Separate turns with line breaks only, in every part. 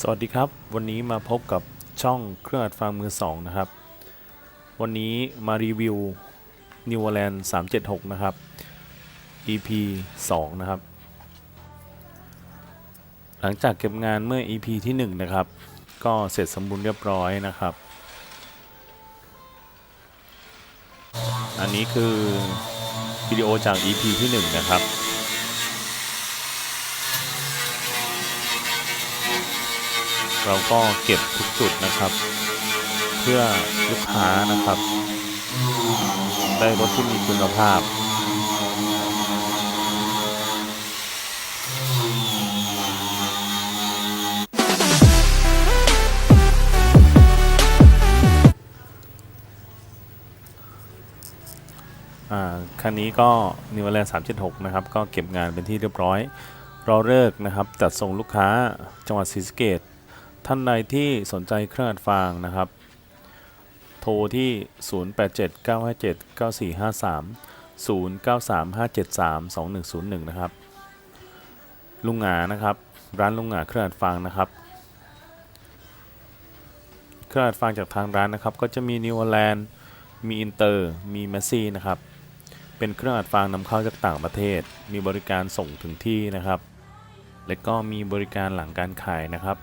สวัสดีครับ วันนี้มาพบกับช่องเครื่องอัดฟังมือสองนะครับ วันนี้มารีวิว New Holland 376 นะครับ EP 2 นะครับ หลังจากเก็บงานเมื่อ EP ที่ 1 นะครับ ก็เสร็จสมบูรณ์เรียบร้อยนะครับ อันนี้คือวิดีโอจาก EP ที่ 1 นะครับ เราก็เก็บทุกจุดนะครับ เพื่อลูกค้านะครับ ได้รถที่มีคุณภาพอ่าคันนี้ก็นิวแลนด์376นะครับ ก็เก็บงานเป็นที่เรียบร้อย รอเลิกนะครับ จัดส่งลูกค้าจังหวัดศรีสะเกษ ท่านใดที่สนใจเครื่องอัดฟางนะครับ โทรที่ 0879579453 0935732101 นะครับ ลุงหงานะครับ ร้านลุงหงาเครื่องอัดฟางนะครับ เครื่องอัดฟางจากทางร้านนะครับ ก็จะมีนิวแลนด์มีอินเตอร์มีแมซี่นะครับ เป็นเครื่องอัดฟางนำเข้าจากต่างประเทศ มีบริการส่งถึงที่นะครับ และก็มีบริการหลังการขายนะครับ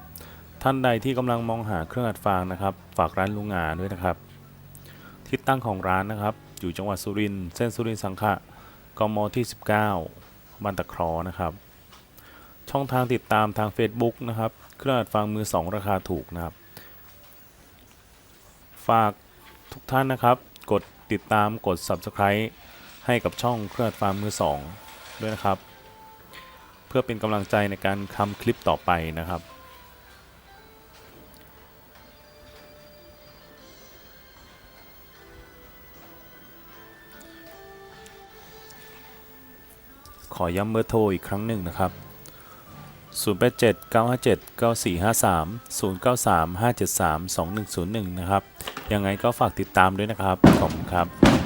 ท่านใดที่กำลังมองหาเครื่องอัดฟางนะครับ ฝากร้านลุงหงาด้วยนะครับที่ตั้งของร้านนะครับ อยู่จังหวัดสุรินทร์เส้นสุรินทร์สังขะกมที่ 19บ้านตะครอนะครับ ช่องทางติดตามทาง Facebook นะครับ เครื่องอัดฟางมือ 2 ราคาถูกนะครับ ฝากทุกท่านนะครับ กดติดตามกด Subscribe ให้กับช่องเครื่องอัดฟางมือ 2 ด้วยนะครับ เพื่อเป็นกำลังใจในการทำคลิปต่อไปนะครับ ขอย้ำเบอร์โทรอีกครั้งหนึ่งนะครับ 087 957 9453 093 573 2101 นะครับ ยังไงก็ฝากติดตามด้วยนะครับ ขอบคุณครับ